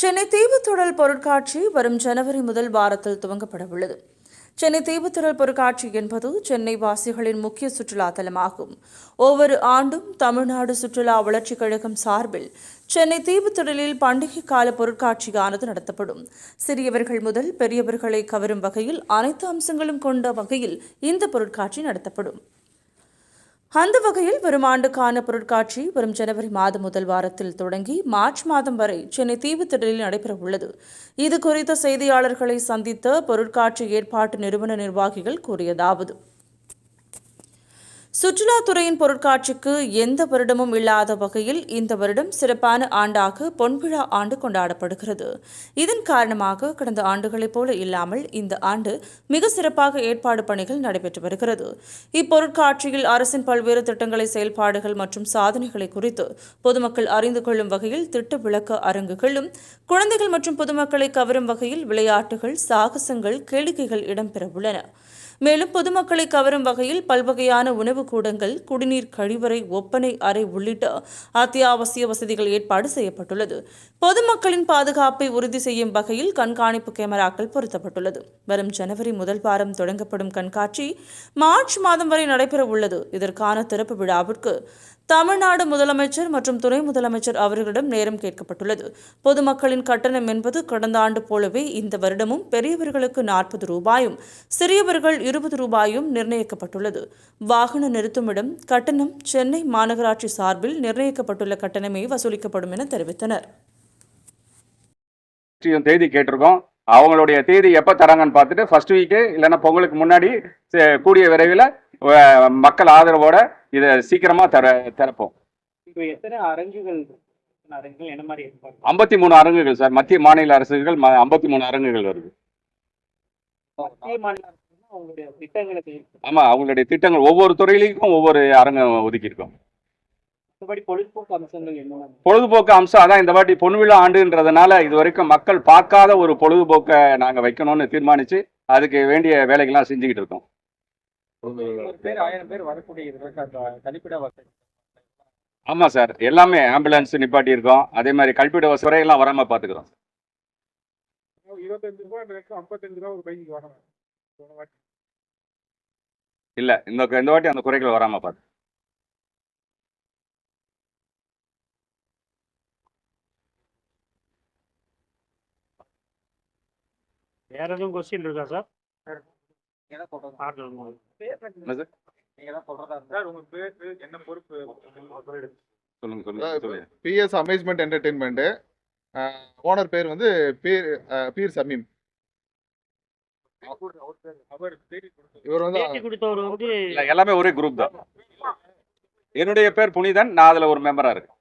சென்னை தீவுத்திடல் பொருட்காட்சி வரும் ஜனவரி முதல் வாரத்தில் துவங்கப்பட உள்ளது சென்னை தீவுத்திடல் பொருட்காட்சி என்பது சென்னை வாசிகளின் முக்கிய சுற்றுலா தலமாகும். ஒவ்வொரு ஆண்டும் தமிழ்நாடு சுற்றுலா வளர்ச்சிக் கழகம் சார்பில் சென்னை தீவுத்திடலில் பண்டிகை கால பொருட்காட்சியானது நடத்தப்படும். சிறியவர்கள் முதல் பெரியவர்களை கவரும் வகையில் அனைத்து அம்சங்களும் கொண்ட வகையில் இந்த பொருட்காட்சி நடத்தப்படும். அந்த வகையில் வரும் ஆண்டுக்கான பொருட்காட்சி வரும் ஜனவரி மாதம் முதல் வாரத்தில் தொடங்கி மார்ச் மாதம் வரை சென்னை தீவுத்திடலில் நடைபெற உள்ளது இது குறித்த செய்தியாளர்களை சந்தித்த பொருட்காட்சி ஏற்பாட்டு நிறுவன நிர்வாகிகள் கூறியதாவது. சுற்றுலாத்துறையின் பொருட்காட்சிக்கு எந்த வருடமும் இல்லாத வகையில் இந்த வருடம் சிறப்பான ஆண்டாக பொன்விழா ஆண்டு கொண்டாடப்படுகிறது. இதன் காரணமாக கடந்த ஆண்டுகளைப் போல இல்லாமல் இந்த ஆண்டு மிக சிறப்பாக ஏற்பாடு பணிகள் நடைபெற்று வருகிறது. இப்பொருட்காட்சியில் அரசின் பல்வேறு திட்டங்களை செயல்பாடுகள் மற்றும் சாதனைகளை குறித்து பொதுமக்கள் அறிந்து கொள்ளும் வகையில் திட்ட விளக்க அரங்குகளும் குழந்தைகள் மற்றும் பொதுமக்களை கவரும் வகையில் விளையாட்டுகள் சாகசங்கள் கேளிக்கைகள் இடம்பெற உள்ளன. மேலும் பொதுமக்களை கவரும் வகையில் பல்வகையான உணவு கூடங்கள் குடிநீர் கழிவறை ஒப்பனை அறை உள்ளிட்ட அத்தியாவசிய வசதிகள் ஏற்பாடு செய்யப்பட்டுள்ளது. பொதுமக்களின் பாதுகாப்பை உறுதி செய்யும் வகையில் கண்காணிப்பு கேமராக்கள் பொருத்தப்பட்டுள்ளது. வரும் ஜனவரி முதல் வாரம் தொடங்கப்படும் கண்காட்சி மார்ச் மாதம் வரை நடைபெற உள்ளது இதற்கான திறப்பு விழாவிற்கு தமிழ்நாடு முதலமைச்சர் மற்றும் துணை முதலமைச்சர் அவர்களிடம் நேரம் கேட்கப்பட்டுள்ளது. பொதுமக்களின் கட்டணம் என்பது கடந்த ஆண்டு போலவே இந்த வருடமும் பெரியவர்களுக்கு நாற்பது ரூபாயும் சிறியவர்கள் இருபது ரூபாயும் நிர்ணயிக்கப்பட்டுள்ளது. வாகன நிறுத்துமிடம் கட்டணம் சென்னை மாநகராட்சி சார்பில் நிர்ணயிக்கப்பட்டுள்ள கட்டணமே வசூலிக்கப்படும் என தெரிவித்தனர். தேதி கேட்டிருக்கோம். அவங்களுடைய தேதி எப்போ தராங்கன்னு பார்த்துட்டு ஃபர்ஸ்ட் வீக்கு இல்லைன்னா பொங்கலுக்கு முன்னாடி கூடிய விரைவில் மக்கள் ஆதரவோட இதை சீக்கிரமாக தர திறப்போம். ஐம்பத்தி மூணு அரங்குகள் சார். மத்திய மாநில அரசுகள் ஐம்பத்தி மூணு அரங்குகள் வருது. அரசுன்னா அவங்களுடைய திட்டங்கள் ஒவ்வொரு துறையிலையும் ஒவ்வொரு அரங்கம் ஒதுக்கியிருக்கோம். மற்றபடி பொழுதுபோக்கு அம்சம் அதான் இந்த வாட்டி பொன்விழா ஆண்டுன்றதுனால இது வரைக்கும் மக்கள் பார்க்காத ஒரு பொழுதுபோக்கை நாங்கள் வைக்கணும்னு தீர்மானித்து அதுக்கு வேண்டிய வேலைகள்லாம் செஞ்சுக்கிட்டு இருக்கோம். பேர் ஆயிரம் பேர் வரக்கூடிய கழிப்பிட வசதி. ஆமாம் சார் எல்லாமே ஆம்புலன்ஸ் நிப்பாட்டி இருக்கோம் அதே மாதிரி கல்பிட வசதி எல்லாம் வராமல் பார்த்துக்கிறோம் இருபத்தஞ்சு ரூபா ஐம்பத்தஞ்சு ரூபா ஒரு பைக்கு வாட்டி. இல்லை இந்த இந்த வாட்டி அந்த குறைகள் வராமல் பார்த்து. வேற எதுவும் கொஸ்டின் இருக்கா சார்? சார் உங்க பேரு என்ன பொறுப்பு? சொல்லுங்க சொல்லுங்க சொல்லுங்க. பிஎஸ் அமேஸ்மெண்ட் என்டர்டெயின்மெண்ட்டு ஓனர் பேர் வந்து பீர் பீர் சமீம். இவர் வந்து பேட்டி கொடுத்தவர் வந்து இல்லை எல்லாமே ஒரே குரூப் தான். என்னுடைய பேர் புனிதன் நான் அதில் ஒரு மெம்பராக இருக்கேன்.